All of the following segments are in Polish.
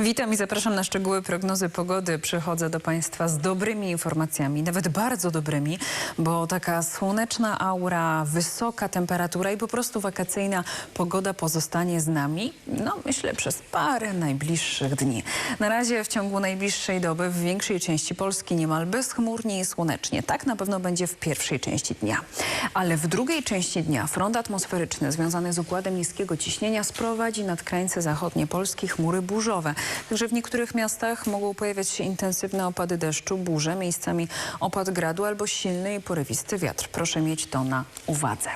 Witam i zapraszam na szczegóły prognozy pogody. Przychodzę do Państwa z dobrymi informacjami, nawet bardzo dobrymi, bo taka słoneczna aura, wysoka temperatura i po prostu wakacyjna pogoda pozostanie z nami, no myślę, przez parę najbliższych dni. Na razie w ciągu najbliższej doby w większej części Polski niemal bezchmurnie i słonecznie. Tak na pewno będzie w pierwszej części dnia. Ale w drugiej części dnia front atmosferyczny związany z układem niskiego ciśnienia sprowadzi nad krańce zachodnie Polski chmury burzowe. Także w niektórych miastach mogą pojawiać się intensywne opady deszczu, burze, miejscami opad gradu albo silny i porywisty wiatr. Proszę mieć to na uwadze.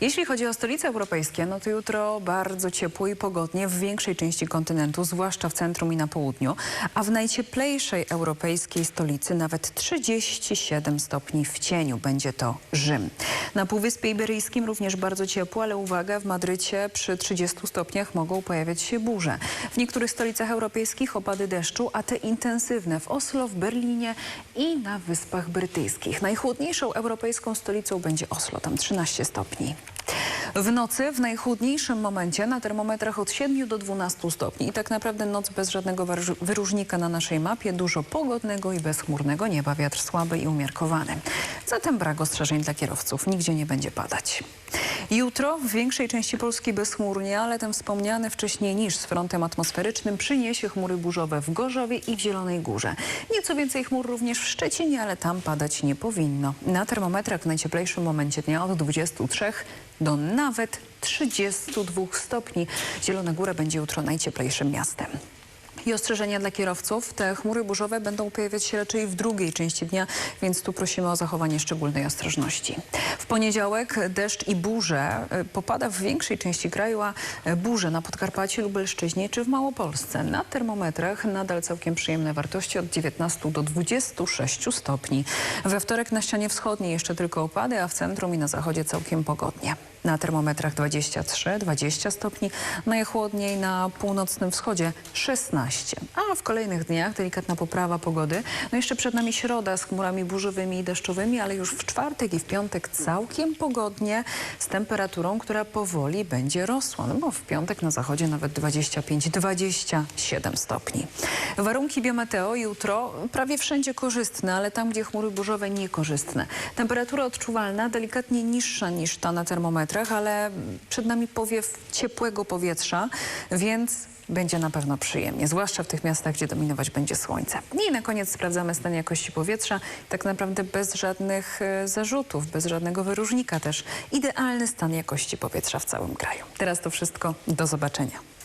Jeśli chodzi o stolice europejskie, no to jutro bardzo ciepło i pogodnie w większej części kontynentu, zwłaszcza w centrum i na południu, a w najcieplejszej europejskiej stolicy nawet 37 stopni w cieniu będzie to Rzym. Na Półwyspie Iberyjskim również bardzo ciepło, ale uwaga, w Madrycie przy 30 stopniach mogą pojawiać się burze. W niektórych stolicach europejskich opady deszczu, a te intensywne w Oslo, w Berlinie i na Wyspach Brytyjskich. Najchłodniejszą europejską stolicą będzie Oslo, tam 13 stopni. W nocy w najchłodniejszym momencie na termometrach od 7 do 12 stopni. I tak naprawdę noc bez żadnego wyróż- wyróżnika na naszej mapie. Dużo pogodnego i bezchmurnego nieba, wiatr słaby i umiarkowany. Zatem brak ostrzeżeń dla kierowców. Nigdzie nie będzie padać. Jutro w większej części Polski bezchmurnie, ale ten wspomniany wcześniej niż z frontem atmosferycznym przyniesie chmury burzowe w Gorzowie i w Zielonej Górze. Nieco więcej chmur również w Szczecinie, ale tam padać nie powinno. Na termometrach w najcieplejszym momencie dnia od 23 do nawet 32 stopni. Zielona Góra będzie jutro najcieplejszym miastem. I ostrzeżenia dla kierowców. Te chmury burzowe będą pojawiać się raczej w drugiej części dnia, więc tu prosimy o zachowanie szczególnej ostrożności. W poniedziałek deszcz i burze e, popada w większej części kraju, a e, burze na Podkarpaciu, Lubelszczyźnie czy w Małopolsce. Na termometrach nadal całkiem przyjemne wartości od 19 do 26 stopni. We wtorek na ścianie wschodniej jeszcze tylko opady, a w centrum i na zachodzie całkiem pogodnie. Na termometrach 23-20 stopni, najchłodniej na północnym wschodzie 16. A w kolejnych dniach delikatna poprawa pogody. No jeszcze przed nami środa z chmurami burzowymi i deszczowymi, ale już w czwartek i w piątek całkiem pogodnie z temperaturą, która powoli będzie rosła. No bo w piątek na zachodzie nawet 25-27 stopni. Warunki biometeo jutro prawie wszędzie korzystne, ale tam, gdzie chmury burzowe niekorzystne. Temperatura odczuwalna delikatnie niższa niż ta na termometrach, ale przed nami powiew ciepłego powietrza, więc będzie na pewno przyjemnie, zwłaszcza w tych miastach, gdzie dominować będzie słońce. I na koniec sprawdzamy stan jakości powietrza, tak naprawdę bez żadnych e, zarzutów, bez żadnego wyróżnika też. Idealny stan jakości powietrza w całym kraju. Teraz to wszystko, do zobaczenia.